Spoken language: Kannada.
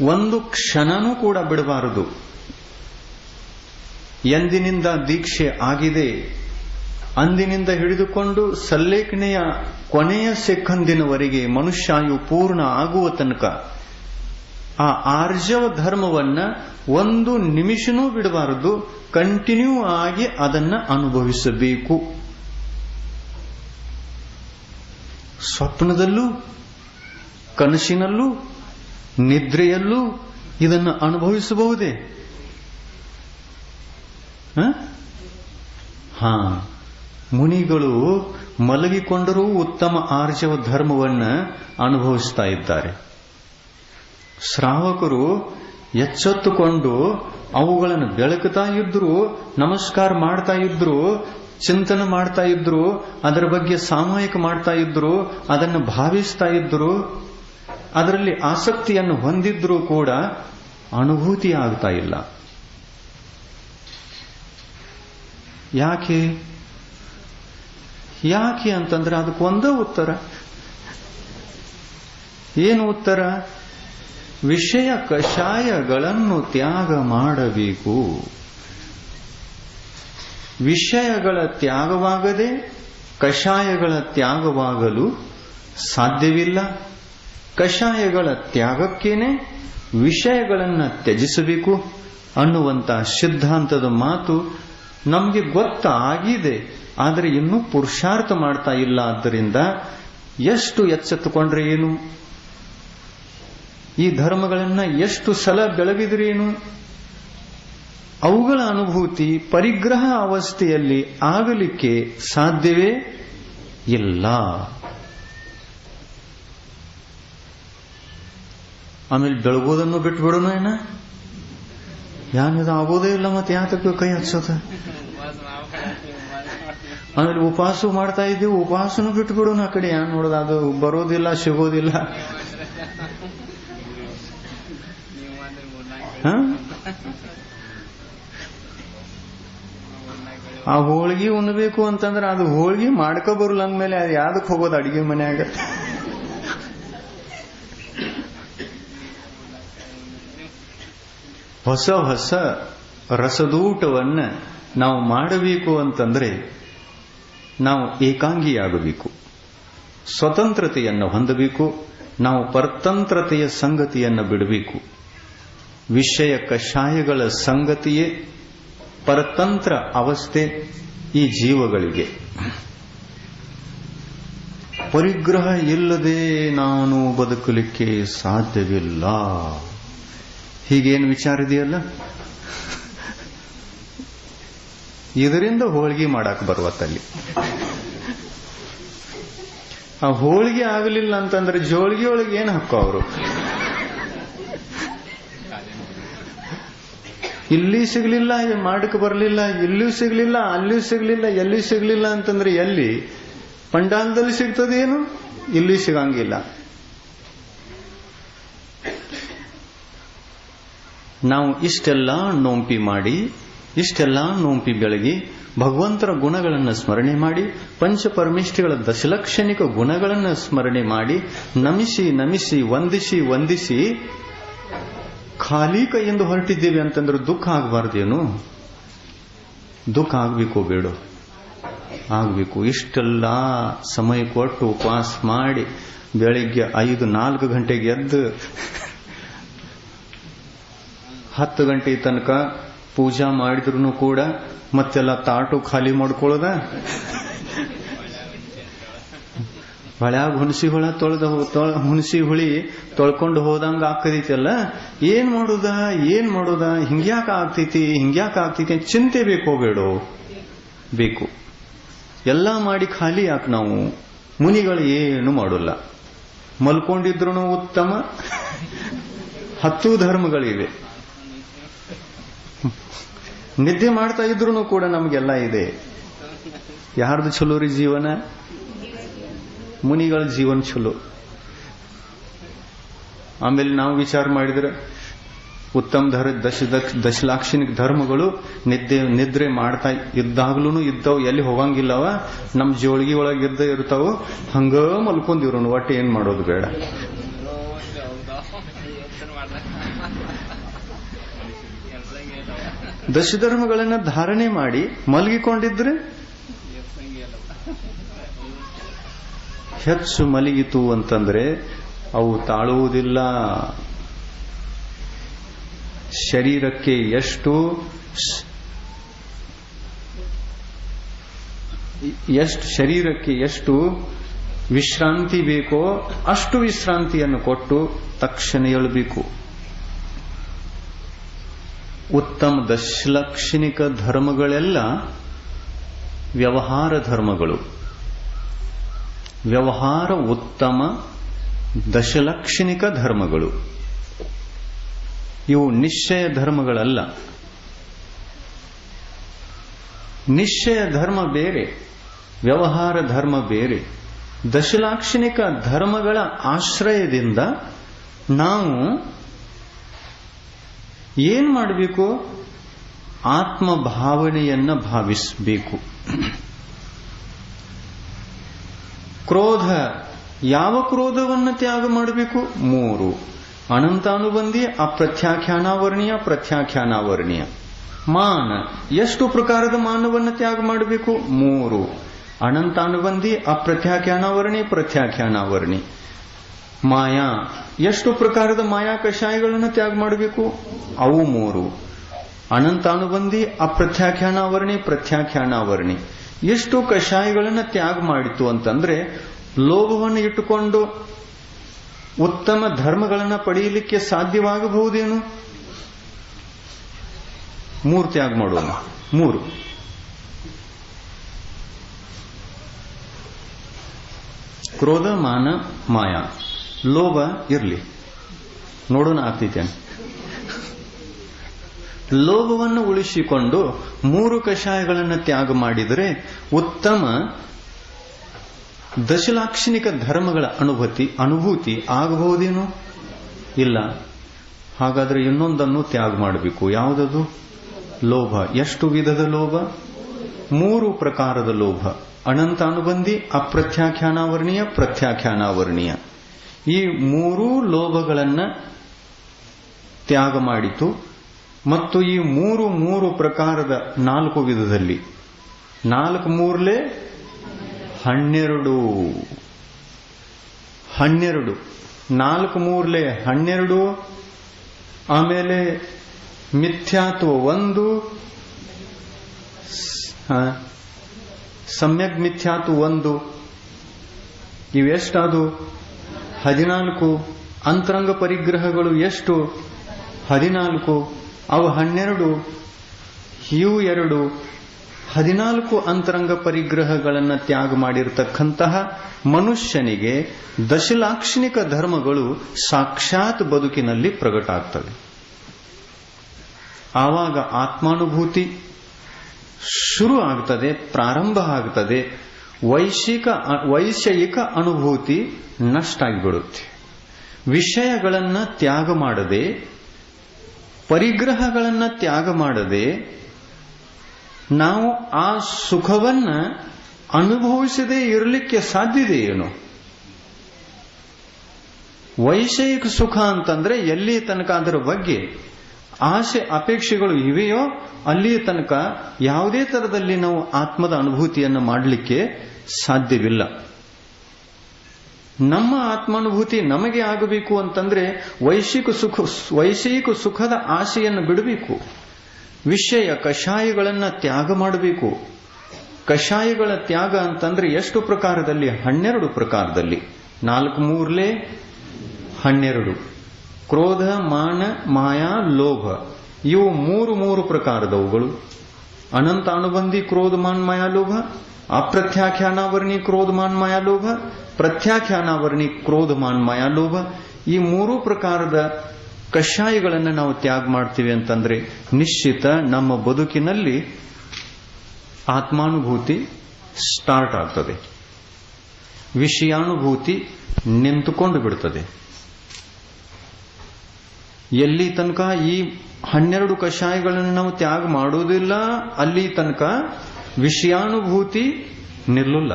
ಒಂದು ಕ್ಷಣನೂ ಕೂಡ ಬಿಡಬಾರದು. ಎಂದಿನಿಂದ ದೀಕ್ಷೆ ಆಗಿದೆ, ಅಂದಿನಿಂದ ಹಿಡಿದುಕೊಂಡು ಸಲ್ಲೇಖನೆಯ ಕೊನೆಯ ಸೆಕಂದಿನವರೆಗೆ ಮನುಷ್ಯಾಯು ಪೂರ್ಣ ಆಗುವ ತನಕ ಆ ಆರ್ಜವ ಧರ್ಮವನ್ನ ಒಂದು ನಿಮಿಷನೂ ಬಿಡಬಾರದು, ಕಂಟಿನ್ಯೂ ಆಗಿ ಅದನ್ನ ಅನುಭವಿಸಬೇಕು. ಸ್ವಪ್ನದಲ್ಲೂ, ಕನಸಿನಲ್ಲೂ ನಿದ್ರೆಯಲ್ಲೂ ಇದನ್ನು ಅನುಭವಿಸಬಹುದೇ? ಹ? ಮುನಿಗಳು ಮಲಗಿಕೊಂಡರೂ ಉತ್ತಮ ಆರ್ಜವ ಧರ್ಮವನ್ನು ಅನುಭವಿಸ್ತಾ ಇದ್ದಾರೆ. ಶ್ರಾವಕರು ಎಚ್ಚೆತ್ತುಕೊಂಡು ಅವುಗಳನ್ನು ಬೆಳಕುತ್ತಾ ಇದ್ರು ನಮಸ್ಕಾರ ಮಾಡ್ತಾ ಇದ್ರು, ಚಿಂತನೆ ಮಾಡ್ತಾ ಇದ್ರು, ಅದರ ಬಗ್ಗೆ ಸಾಮೂಹಿಕ ಮಾಡ್ತಾ ಇದ್ರು, ಅದನ್ನು ಭಾವಿಸ್ತಾ ಇದ್ರು ಅದರಲ್ಲಿ ಆಸಕ್ತಿಯನ್ನು ಹೊಂದಿದ್ರೂ ಕೂಡ ಅನುಭೂತಿ ಆಗ್ತಾ ಇಲ್ಲ. ಯಾಕೆ? ಯಾಕೆ ಅಂತಂದ್ರೆ ಅದಕ್ಕೆ ಒಂದೇ ಉತ್ತರ. ಏನು ಉತ್ತರ? ವಿಷಯ ಕಷಾಯಗಳನ್ನು ತ್ಯಾಗ ಮಾಡಬೇಕು. ವಿಷಯಗಳ ತ್ಯಾಗವಾಗದೆ ಕಷಾಯಗಳ ತ್ಯಾಗವಾಗಲು ಸಾಧ್ಯವಿಲ್ಲ. ಕಷಾಯಗಳ ತ್ಯಾಗಕ್ಕೇನೆ ವಿಷಯಗಳನ್ನು ತ್ಯಜಿಸಬೇಕು ಅನ್ನುವಂತ ಸಿದ್ಧಾಂತದ ಮಾತು ನಮಗೆ ಗೊತ್ತಾಗಿದೆ ಆದರೆ ಇನ್ನೂ ಪುರುಷಾರ್ಥ ಮಾಡ್ತಾ ಇಲ್ಲ. ಆದ್ದರಿಂದ ಎಷ್ಟು ಎಚ್ಚೆತ್ತುಕೊಂಡ್ರೆ ಏನು? ಈ ಧರ್ಮಗಳನ್ನು ಎಷ್ಟು ಸಲ ಬೆಳಗಿದ್ರೇನು ಅವುಗಳ ಅನುಭೂತಿ ಪರಿಗ್ರಹ ಅವಸ್ಥೆಯಲ್ಲಿ ಆಗಲಿಕ್ಕೆ ಸಾಧ್ಯವೇ ಇಲ್ಲ. ಆಮೇಲೆ ಬೆಳಗೋದನ್ನು ಬಿಟ್ಟು ಬಿಡೋಣ ಏನ? ಯಾನಿದು ಆಗೋದೇ ಇಲ್ಲ ಮತ್ತೆ ಯಾತಕ್ಕೆ ಕೈ ಹಚ್ಚೋದ? ಆಮೇಲೆ ಉಪವಾಸ ಮಾಡ್ತಾ ಇದ್ದೀವಿ ಉಪವಾಸನು ಬಿಟ್ಟು ಬಿಡೋಣ ಆ ಕಡೆ. ಯಾನ್ ನೋಡೋದು, ಅದು ಬರೋದಿಲ್ಲ, ಸಿಗೋದಿಲ್ಲ? ಆ ಹೋಳ್ಗಿ ಉಣ್ಬೇಕು ಅಂತಂದ್ರೆ ಅದು ಹೋಳ್ಗಿ ಮಾಡ್ಕೊ ಬರಲ್ಲ ಅಂದ್ಮೇಲೆ ಅದು ಯಾವ್ದಕ್ ಹೋಗೋದು ಅಡಿಗೆ ಮನ್ಯಾಗ? ಹೊಸ ಹೊಸ ರಸದೂಟವನ್ನು ನಾವು ಮಾಡಬೇಕು ಅಂತಂದರೆ ನಾವು ಏಕಾಂಗಿಯಾಗಬೇಕು. ಸ್ವತಂತ್ರತೆಯನ್ನು ಹೊಂದಬೇಕು, ನಾವು ಪರತಂತ್ರತೆಯ ಸಂಗತಿಯನ್ನು ಬಿಡಬೇಕು. ವಿಷಯ ಕಷಾಯಗಳ ಸಂಗತಿಯೇ ಪರತಂತ್ರ ಅವಸ್ಥೆ ಈ ಜೀವಗಳಿಗೆ. ಪರಿಗ್ರಹ ಇಲ್ಲದೆ ನಾನು ಬದುಕಲಿಕ್ಕೆ ಸಾಧ್ಯವಿಲ್ಲ. ಹೀಗೇನು ವಿಚಾರ ಇದೆಯಲ್ಲ? ಇದರಿಂದ ಹೋಳಿಗೆ ಮಾಡಕ್ ಬರುವತ್ತಲ್ಲಿ. ಆ ಹೋಳಿಗೆ ಆಗಲಿಲ್ಲ ಅಂತಂದ್ರೆ ಜೋಳಿಗೆ ಒಳಗೆ ಏನು ಹಾಕೋ ಅವರು? ಇಲ್ಲಿ ಸಿಗ್ಲಿಲ್ಲ ಮಾಡಕ್ ಬರಲಿಲ್ಲ, ಇಲ್ಲೂ ಸಿಗ್ಲಿಲ್ಲ, ಅಲ್ಲೂ ಸಿಗ್ಲಿಲ್ಲ, ಎಲ್ಲಿ ಸಿಗ್ಲಿಲ್ಲ ಅಂತಂದ್ರೆ ಎಲ್ಲಿ? ಪಂಡಾಲದಲ್ಲಿ ಸಿಗ್ತದೇನು? ಇಲ್ಲಿ ಸಿಗಂಗಿಲ್ಲ. ನಾವು ಇಷ್ಟೆಲ್ಲ ನೋಂಪಿ ಮಾಡಿ, ಇಷ್ಟೆಲ್ಲ ನೋಂಪಿ ಬೆಳಗಿ ಭಗವಂತರ ಗುಣಗಳನ್ನು ಸ್ಮರಣೆ ಮಾಡಿ ಪಂಚಪರಮೇಶ್ವರಿಗಳ ದಶಲಕ್ಷಣಿಕ ಗುಣಗಳನ್ನು ಸ್ಮರಣೆ ಮಾಡಿ, ನಮಿಸಿ ನಮಿಸಿ, ವಂದಿಸಿ ವಂದಿಸಿ ಖಾಲಿ ಕೈಯಿಂದ ಹೊರಟಿದ್ದೀವಿ ಅಂತಂದ್ರೆ ದುಃಖ ಆಗಬಾರ್ದೇನು? ದುಃಖ ಆಗಬೇಕು ಬೇಡ. ಆಗಬೇಕು. ಇಷ್ಟೆಲ್ಲ ಸಮಯ ಕೊಟ್ಟು ಉಪವಾಸ ಮಾಡಿ ಬೆಳಿಗ್ಗೆ ಐದು ನಾಲ್ಕು ಗಂಟೆಗೆ ಎದ್ದು ಹತ್ತು ಗಂಟೆ ತನಕ ಪೂಜಾ ಮಾಡಿದ್ರು ಕೂಡ ಮತ್ತೆಲ್ಲ ತಾಟು ಖಾಲಿ ಮಾಡ್ಕೊಳ್ಳೋದ? ಹೊಳ್ಯಾಗ ಹುಣಸಿ ಹುಳ ತೊಳೆದ ಹುಣಸಿ ಹುಳಿ ತೊಳ್ಕೊಂಡು ಹೋದಂಗ ಆಗ್ತೈತಲ್ಲ ಏನ್ ಮಾಡುದ? ಏನ್ ಮಾಡುದ? ಹಿಂಗ್ಯಾಕ ಆಗ್ತೈತಿ? ಹಿಂಗ್ಯಾಕ ಆಗ್ತೈತಿ ಚಿಂತೆ ಬೇಕೋ ಬೇಡೋ? ಬೇಕು. ಎಲ್ಲ ಮಾಡಿ ಖಾಲಿ ಯಾಕೆ ನಾವು? ಮುನಿಗಳು ಏನು ಮಾಡೋಲ್ಲ. ಮಲ್ಕೊಂಡಿದ್ರು ಉತ್ತಮ. ಹತ್ತು ಧರ್ಮಗಳಿವೆ. ನಿದ್ದೆ ಮಾಡ್ತಾ ಇದ್ರು ಕೂಡ ನಮಗೆಲ್ಲ ಇದೆ. ಯಾರ್ದು ಚಲೋ ರೀ ಜೀವನ? ಮುನಿಗಳ ಜೀವನ ಚಲೋ ಆಮೇಲೆ ನಾವು ವಿಚಾರ ಮಾಡಿದ್ರೆ, ಉತ್ತಮ ಧರ, ದಶ ದಶಲಾಕ್ಷಣಿಕ ಧರ್ಮಗಳು ನಿದ್ದೆ, ನಿದ್ರೆ ಮಾಡ್ತಾ ಇದ್ದಾಗ್ಲೂ ಇದ್ದವು, ಎಲ್ಲಿ ಹೋಗಂಗಿಲ್ಲವ? ನಮ್ ಜೋಳಿಗೆ ಒಳಗೆ ಇದ್ದ ಇರ್ತಾವ, ಹಂಗ ಮಲ್ಕೊಂಡಿವ್ರು ಒಟ್ಟು ಏನ್ ಮಾಡೋದು ಬೇಡ. ದಶಧರ್ಮಗಳನ್ನ ಧಾರಣೆ ಮಾಡಿ ಮಲಗಿಕೊಂಡಿದ್ರೆ? ಹೆಚ್ಚು ಮಲಗಿತು ಅಂತಂದ್ರೆ ಅವು ತಾಳುವುದಿಲ್ಲ. ಶರೀರಕ್ಕೆ ಎಷ್ಟು ಎಷ್ಟು ಶರೀರಕ್ಕೆ ಎಷ್ಟು ವಿಶ್ರಾಂತಿ ಬೇಕೋ ಅಷ್ಟು ವಿಶ್ರಾಂತಿಯನ್ನು ಕೊಟ್ಟು ತಕ್ಷಣ ಏಳಬೇಕು ಉತ್ತಮ ದಶಲಕ್ಷಣಿಕ ಧರ್ಮಗಳೆಲ್ಲ ವ್ಯವಹಾರ ಧರ್ಮಗಳು. ವ್ಯವಹಾರ ಉತ್ತಮ ದಶಲಕ್ಷಣಿಕ ಧರ್ಮಗಳು. ಇವು ನಿಶ್ಚಯ ಧರ್ಮಗಳಲ್ಲ. ನಿಶ್ಚಯ ಧರ್ಮ ಬೇರೆ, ವ್ಯವಹಾರ ಧರ್ಮ ಬೇರೆ. ದಶಲಾಕ್ಷಣಿಕ ಧರ್ಮಗಳ ಆಶ್ರಯದಿಂದ ನಾವು ಏನ್ ಮಾಡಬೇಕು? ಆತ್ಮ ಭಾವನೆಯನ್ನ ಭಾವಿಸಬೇಕು. ಕ್ರೋಧ, ಯಾವ ಕ್ರೋಧವನ್ನು ತ್ಯಾಗ ಮಾಡಬೇಕು? ಮೂರು. ಅನಂತಾನುಬಂಧಿ, ಅಪ್ರತ್ಯಾಖ್ಯಾನಾವರ್ಣೀಯ, ಪ್ರತ್ಯಾಖ್ಯಾನಾವರ್ಣೀಯ. ಮಾನ, ಎಷ್ಟು ಪ್ರಕಾರದ ಮಾನವನ್ನು ತ್ಯಾಗ ಮಾಡಬೇಕು? ಮೂರು. ಅನಂತಾನುಬಂಧಿ, ಅಪ್ರತ್ಯಾಖ್ಯಾನಾವರ್ಣಿ, ಪ್ರತ್ಯಾಖ್ಯಾನಾವರ್ಣಿ. ಮಾಯಾ, ಎಷ್ಟು ಪ್ರಕಾರದ ಮಾಯಾ ಕಷಾಯಗಳನ್ನು ತ್ಯಾಗ ಮಾಡಬೇಕು? ಅವು ಮೂರು. ಅನಂತಾನುಬಂಧಿ ಅಪ್ರತ್ಯಾಖ್ಯಾನಾವರಣಿ ಪ್ರತ್ಯಾಖ್ಯಾನಾವರಣಿ ಎಷ್ಟು ಕಷಾಯಗಳನ್ನು ತ್ಯಾಗ ಮಾಡಿತು ಅಂತಂದ್ರೆ ಲೋಭವನ್ನು ಇಟ್ಟುಕೊಂಡು ಉತ್ತಮ ಧರ್ಮಗಳನ್ನು ಪಡೆಯಲಿಕ್ಕೆ ಸಾಧ್ಯವಾಗಬಹುದೇನು? ಮೂರು ತ್ಯಾಗ ಮಾಡೋಣ. ಮೂರು. ಕ್ರೋಧ, ಮಾನ, ಮಾಯಾ. ಲೋಭ ಇರಲಿ. ನೋಡೋಣ ಆಗ್ತೈತೆ ಲೋಭವನ್ನು ಉಳಿಸಿಕೊಂಡು ಮೂರು ಕಷಾಯಗಳನ್ನು ತ್ಯಾಗ ಮಾಡಿದರೆ ಉತ್ತಮ ದಶಲಾಕ್ಷಣಿಕ ಧರ್ಮಗಳ ಅನುಭೂತಿ ಅನುಭೂತಿ ಆಗಬಹುದೇನು? ಇಲ್ಲ. ಹಾಗಾದ್ರೆ ಇನ್ನೊಂದನ್ನು ತ್ಯಾಗ ಮಾಡಬೇಕು. ಯಾವುದದು? ಲೋಭ. ಎಷ್ಟು ವಿಧದ ಲೋಭ? ಮೂರು ಪ್ರಕಾರದ ಲೋಭ. ಅನಂತ ಅನುಬಂಧಿ ಅಪ್ರತ್ಯಾಖ್ಯಾನಾವರ್ಣೀಯ, ಪ್ರತ್ಯಾಖ್ಯಾನಾವರ್ಣೀಯ. ಈ ಮೂರೂ ಲೋಭಗಳನ್ನು ತ್ಯಾಗ ಮಾಡಿತು. ಮತ್ತು ಈ ಮೂರು ಮೂರು ಪ್ರಕಾರದ ನಾಲ್ಕು ವಿಧದಲ್ಲಿ ನಾಲ್ಕು ಮೂರ್ಲೆ ಹನ್ನೆರಡು. ಹನ್ನೆರಡು. ನಾಲ್ಕು ಮೂರ್ಲೆ ಹನ್ನೆರಡು, ಆಮೇಲೆ ಮಿಥ್ಯಾತ್ವ ಒಂದು ಸಮ್ಯಕ್ ಮಿಥ್ಯಾತ್ವ ಒಂದು, ಇವೆಷ್ಟಾದು? ಹದಿನಾಲ್ಕು. ಅಂತರಂಗ ಪರಿಗ್ರಹಗಳು ಎಷ್ಟು? ಹದಿನಾಲ್ಕು. ಅವು ಹನ್ನೆರಡು ಇವು ಎರಡು, ಹದಿನಾಲ್ಕು ಅಂತರಂಗ ಪರಿಗ್ರಹಗಳನ್ನು ತ್ಯಾಗ ಮಾಡಿರತಕ್ಕಂತಹ ಮನುಷ್ಯನಿಗೆ ದಶಲಾಕ್ಷಣಿಕ ಧರ್ಮಗಳು ಸಾಕ್ಷಾತ್ ಬದುಕಿನಲ್ಲಿ ಪ್ರಗಟ ಆಗ್ತವೆ ಆವಾಗ ಆತ್ಮಾನುಭೂತಿ ಶುರು ಆಗ್ತದೆ, ಪ್ರಾರಂಭ ಆಗ್ತದೆ, ವೈಶಿಕ, ವೈಷಯಿಕ ಅನುಭೂತಿ ನಷ್ಟ ಆಗಿಬಿಡುತ್ತೆ ವಿಷಯಗಳನ್ನು ತ್ಯಾಗ ಮಾಡದೆ ಪರಿಗ್ರಹಗಳನ್ನ ತ್ಯಾಗ ಮಾಡದೆ ನಾವು ಆ ಸುಖವನ್ನ ಅನುಭವಿಸದೇ ಇರಲಿಕ್ಕೆ ಸಾಧ್ಯತೆ ಏನು ವೈಷಯಿಕ ಸುಖ ಅಂತಂದ್ರೆ ಎಲ್ಲಿ ತನಕ ಅದರ ಬಗ್ಗೆ. ಆಸೆ, ಅಪೇಕ್ಷೆಗಳು ಇವೆಯೋ ಅಲ್ಲಿಯ ತನಕ ಯಾವುದೇ ತರದಲ್ಲಿ ನಾವು ಆತ್ಮದ ಅನುಭೂತಿಯನ್ನು ಮಾಡಲಿಕ್ಕೆ ಸಾಧ್ಯವಿಲ್ಲ. ನಮ್ಮ ಆತ್ಮಾನುಭೂತಿ ನಮಗೆ ಆಗಬೇಕು ಅಂತಂದ್ರೆ ವೈಶಿಕ ಸುಖ, ವೈಶಿಕ ಸುಖದ ಆಸೆಯನ್ನು ಬಿಡಬೇಕು. ವಿಷಯ ಕಷಾಯಗಳನ್ನ ತ್ಯಾಗ ಮಾಡಬೇಕು. ಕಷಾಯಗಳ ತ್ಯಾಗ ಅಂತಂದ್ರೆ ಎಷ್ಟು ಪ್ರಕಾರದಲ್ಲಿ? ಹನ್ನೆರಡು ಪ್ರಕಾರದಲ್ಲಿ. ನಾಲ್ಕು ಮೂರ್ಲೆ, ಹನ್ನೆರಡು. ಕ್ರೋಧ, ಮಾನ, ಮಾಯಾ, ಲೋಭ. ಇವು ಮೂರು ಮೂರು ಪ್ರಕಾರದವುಗಳು. ಅನಂತ ಅನುಬಂಧಿ ಕ್ರೋಧ, ಮಾನ್, ಮಾಯಾ, ಲೋಭ. ಅಪ್ರತ್ಯಾಖ್ಯಾನಾವರ್ಣಿ ಕ್ರೋಧ ಮಾನ್ ಮಾಯಾ ಲೋಭ, ಪ್ರತ್ಯಾಖ್ಯಾನಾವರ್ಣಿ ಕ್ರೋಧ ಮಾನ್ ಮಾಯಾ ಲೋಭ. ಈ ಮೂರು ಪ್ರಕಾರದ ಕಷಾಯಗಳನ್ನು ನಾವು ತ್ಯಾಗ ಮಾಡ್ತೀವಿ ಅಂತಂದ್ರೆ ನಿಶ್ಚಿತ ನಮ್ಮ ಬದುಕಿನಲ್ಲಿ ಆತ್ಮಾನುಭೂತಿ ಸ್ಟಾರ್ಟ್ ಆಗ್ತದೆ. ವಿಷಯಾನುಭೂತಿ ನಿಂತುಕೊಂಡು ಬಿಡ್ತದೆ. ಎಲ್ಲಿ ತನಕ ಈ ಹನ್ನೆರಡು ಕಷಾಯಗಳನ್ನು ನಾವು ತ್ಯಾಗ ಮಾಡೋದಿಲ್ಲ, ಅಲ್ಲಿ ತನಕ ವಿಷಯಾನುಭೂತಿ ನಿಲ್ಲಲ್ಲ